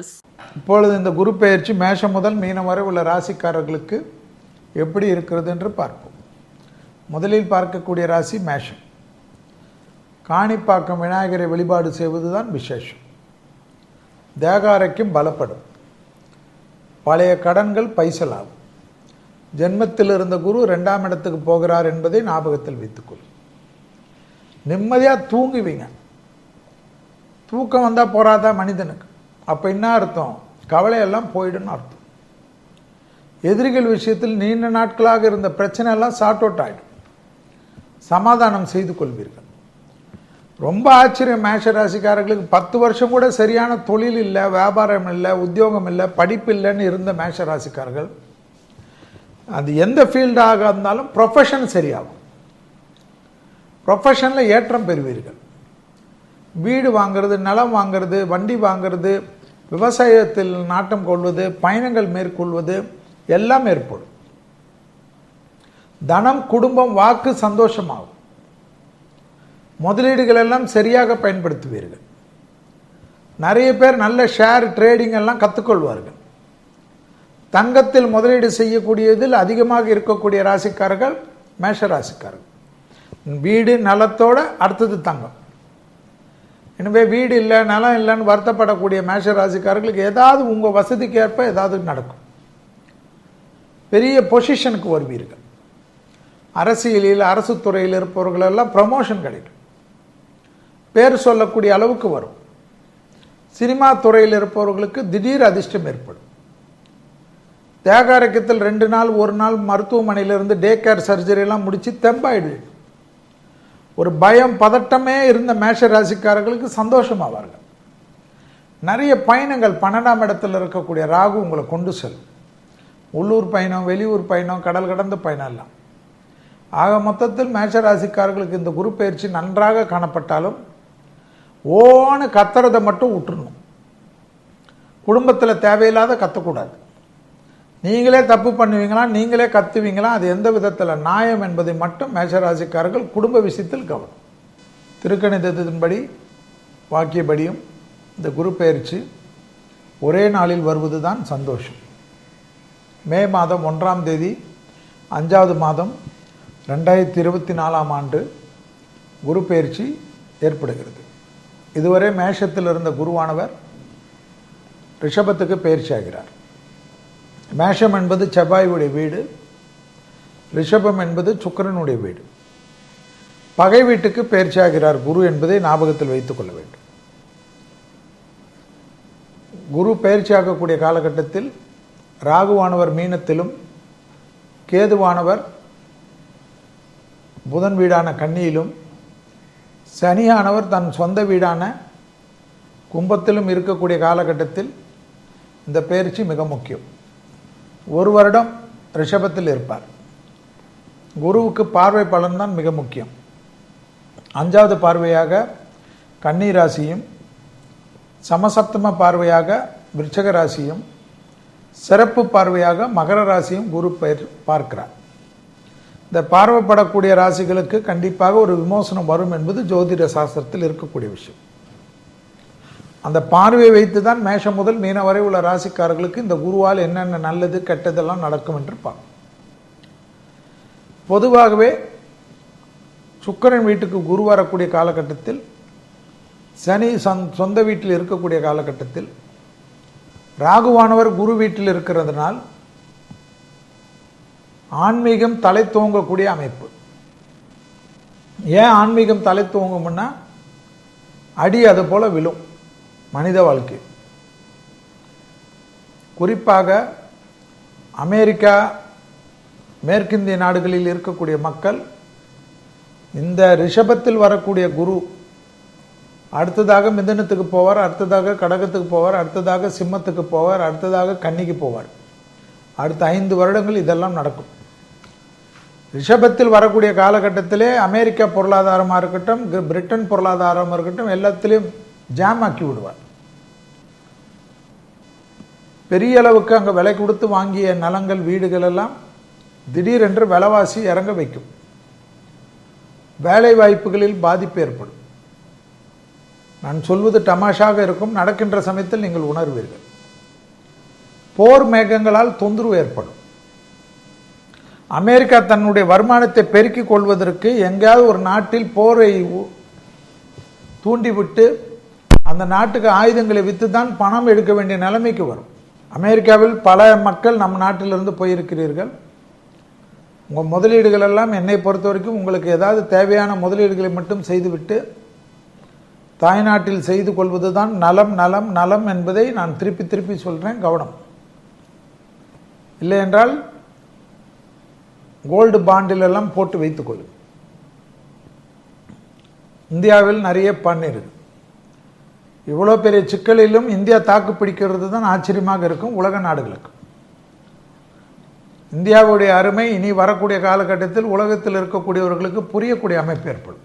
customers. இப்பொழுது இந்த குரு பெயர்ச்சி மேஷம் முதல் மீனம் வரை உள்ள ராசிக்காரர்களுக்கு எப்படி இருக்கிறது என்று பார்ப்போம். முதலில் பார்க்கக்கூடிய ராசி மேஷம். காணிப்பாக்கம் விநாயகரை வழிபாடு செய்வதுதான் விசேஷம். தேகாரைக்கும் பலப்படும். பழைய கடன்கள் பைசலாகும். ஜென்மத்தில் இருந்த குரு ரெண்டாம் இடத்துக்கு போகிறார் என்பதை ஞாபகத்தில் வைத்துக்கொள். நிம்மதியாக தூங்குவீங்க. தூக்கம் வந்தால் போறாதா மனிதனுக்கு? அப்போ என்ன அர்த்தம்? கவலையெல்லாம் போயிடுன்னு அர்த்தம். எதிரிகள் விஷயத்தில் நீண்ட நாட்களாக இருந்த பிரச்சனை எல்லாம் சார்ட் அவுட் ஆகிடும் சமாதானம் செய்து கொள்வீர்கள். ரொம்ப ஆச்சரியம். மேஷ ராசிக்காரர்களுக்கு பத்து வருஷம் கூட சரியான தொழில் இல்லை வியாபாரம் இல்லை உத்தியோகம் இல்லை படிப்பு இல்லைன்னு இருந்த மேஷ ராசிக்காரர்கள் அது எந்த ஃபீல்டாக இருந்தாலும் ப்ரொஃபஷன் சரியாகும். ப்ரொஃபஷனில் ஏற்றம் பெறுவீர்கள். வீடு வாங்கிறது நிலம் வாங்கிறது வண்டி வாங்கிறது விவசாயத்தில் நாட்டம் கொள்வது பயணங்கள் மேற்கொள்வது எல்லாம் ஏற்படும். தனம் குடும்பம் வாக்கு சந்தோஷமாகும். முதலீடுகள் எல்லாம் சரியாக பயன்படுத்துவீர்கள். நிறைய பேர் நல்ல ஷேர் ட்ரேடிங் எல்லாம் கற்றுக்கொள்வார்கள் தங்கத்தில் முதலீடு செய்யக்கூடியதில் அதிகமாக இருக்கக்கூடிய ராசிக்காரர்கள் மேஷ ராசிக்காரர்கள். வீடு நலத்தோடு அடுத்தது தங்கம். எனவே வீடு இல்லை நிலம் இல்லைன்னு வருத்தப்படக்கூடிய மேஷ ராசிக்காரர்களுக்கு ஏதாவது உங்கள் வசதிக்கேற்ப ஏதாவது நடக்கும். பெரிய பொசிஷனுக்கு வருவீர்கள். அரசியலில் அரசு துறையில் இருப்பவர்கள் எல்லாம் ப்ரமோஷன் கிடைக்கும். பேர் சொல்லக்கூடிய அளவுக்கு வரும். சினிமா துறையில் இருப்பவர்களுக்கு திடீர் அதிர்ஷ்டம் ஏற்படும். தேகாரக்கத்தில் ரெண்டு நாள் ஒரு நாள் மருத்துவமனையிலிருந்து டே கேர் சர்ஜரி எல்லாம் முடிச்சு தெம்பாயிடுவீங்க. ஒரு பயம் பதட்டமே இருந்த மேஷ ராசிக்காரர்களுக்கு சந்தோஷமாவார்கள். நிறைய பயணங்கள் பன்னெண்டாம் இடத்துல இருக்கக்கூடிய ராகு உங்களை கொண்டு செல்லும். உள்ளூர் பயணம் வெளியூர் பயணம் கடல் கடந்த பயணம் எல்லாம். ஆக மொத்தத்தில் மேஷ ராசிக்காரர்களுக்கு இந்த குரு பயிற்சி நன்றாக காணப்பட்டாலும் ஓன்னு கத்துறதை மட்டும் விட்டுணும் குடும்பத்தில் தேவையில்லாத கத்தக்கூடாது. நீங்களே தப்பு பண்ணுவீங்களா? நீங்களே கத்துவீங்களா? அது எந்த விதத்தில் நியாயம் என்பதை மட்டும் மேஷராசிக்காரர்கள் குடும்ப விஷயத்தில் கவனம். திருக்கணிதத்தின்படி வாக்கியபடியும் இந்த குரு பயிற்சி ஒரே நாளில் வருவது தான் சந்தோஷம். மே மாதம் ஒன்றாம் தேதி அஞ்சாவது மாதம் ரெண்டாயிரத்தி இருபத்தி நாலாம் ஆண்டு குரு பயிற்சி ஏற்படுகிறது. இதுவரை மேஷத்தில் இருந்த குருவானவர் ரிஷபத்துக்கு பயிற்சி ஆகிறார் மேஷம் என்பது செவ்வாயுடைய வீடு ரிஷபம் என்பது சுக்கரனுடைய வீடு. பகை வீட்டுக்கு பயிற்சியாகிறார் குரு என்பதை ஞாபகத்தில் வைத்துக் கொள்ள வேண்டும். குரு பயிற்சியாகக்கூடிய காலகட்டத்தில் ராகுவானவர் மீனத்திலும் கேதுவானவர் புதன் வீடான கன்னியிலும் சனியானவர் தன் சொந்த வீடான கும்பத்திலும் இருக்கக்கூடிய காலகட்டத்தில் இந்த பயிற்சி மிக முக்கியம். ஒரு வருடம் ரிஷபத்தில் இருப்பார். குருவுக்கு பார்வை பலன் தான் மிக முக்கியம். அஞ்சாவது பார்வையாக கன்னி ராசியும் சமசப்தம பார்வையாக விருச்சக ராசியும் சிறப்பு பார்வையாக மகர ராசியும் குரு பெயர் பார்க்கிறார். இந்த பார்வைப்படக்கூடிய ராசிகளுக்கு கண்டிப்பாக ஒரு விமோசனம் வரும் என்பது ஜோதிட சாஸ்திரத்தில் இருக்கக்கூடிய விஷயம். அந்த பார்வையை வைத்து தான் மேஷம் முதல் மீன வரை உள்ள ராசிக்காரர்களுக்கு இந்த குருவால் என்னென்ன நல்லது கெட்டதெல்லாம் நடக்கும் என்று பார்க்கும் பொதுவாகவே சுக்கரன் வீட்டுக்கு குரு வரக்கூடிய காலகட்டத்தில் சனி சந் சொந்த வீட்டில் இருக்கக்கூடிய காலகட்டத்தில் ராகுவானவர் குரு வீட்டில் இருக்கிறதுனால் ஆன்மீகம் தலை தூங்கக்கூடிய அமைப்பு. ஏன் ஆன்மீகம் தலை தூங்கும்னா அடி அது போல் விழும். மனித வாழ்க்கை. குறிப்பாக அமெரிக்கா மேற்கிந்திய நாடுகளில் இருக்கக்கூடிய மக்கள் இந்த ரிஷபத்தில் வரக்கூடிய குரு அடுத்ததாக மிதனத்துக்கு போவார் அடுத்ததாக கடகத்துக்கு போவார் அடுத்ததாக சிம்மத்துக்கு போவார் அடுத்ததாக கன்னிக்கு போவார். அடுத்த ஐந்து வருடங்கள் இதெல்லாம் நடக்கும். ரிஷபத்தில் வரக்கூடிய காலகட்டத்திலே அமெரிக்கா பொருளாதாரமாக இருக்கட்டும் பிரிட்டன் பொருளாதாரமாக இருக்கட்டும் எல்லாத்திலையும் ஜாம் ஆக்கி விடுவார். பெரிய அளவுக்கு அங்கே விலை கொடுத்து வாங்கிய நலங்கள் வீடுகள் எல்லாம் திடீரென்று விலைவாசி இறங்க வைக்கும். வேலை வாய்ப்புகளில் பாதிப்பு ஏற்படும். நான் சொல்வது டமாஷாக இருக்கும். நடக்கின்ற சமயத்தில் நீங்கள் உணர்வீர்கள். போர் மேகங்களால் தொந்தரவு ஏற்படும். அமெரிக்கா தன்னுடைய வருமானத்தை பெருக்கிக் கொள்வதற்கு எங்கேயாவது ஒரு நாட்டில் போரை தூண்டிவிட்டு அந்த நாட்டுக்கு ஆயுதங்களை விற்று தான் பணம் எடுக்க வேண்டிய நிலைமைக்கு வரும். அமெரிக்காவில் பல மக்கள் நம் நாட்டிலிருந்து போயிருக்கிறீர்கள். உங்கள் முதலீடுகள் எல்லாம் என்னை பொறுத்த வரைக்கும் உங்களுக்கு ஏதாவது தேவையான முதலீடுகளை மட்டும் செய்துவிட்டு தாய்நாட்டில் செய்து கொள்வது தான் நலம் நலம் நலம் என்பதை நான் திருப்பி திருப்பி சொல்கிறேன் கவனம். இல்லை என்றால் கோல்டு பாண்டில் எல்லாம் போட்டு வைத்துக்கொள்ளும் இந்தியாவில் நிறைய பண்ணிருக்கு இவ்வளோ பெரிய சிக்கலிலும் இந்தியா தாக்கு பிடிக்கிறது தான் ஆச்சரியமாக இருக்கும் உலக நாடுகளுக்கு. இந்தியாவுடைய அருமை இனி வரக்கூடிய காலகட்டத்தில் உலகத்தில் இருக்கக்கூடியவர்களுக்கு புரியக்கூடிய அமைப்பு ஏற்படும்.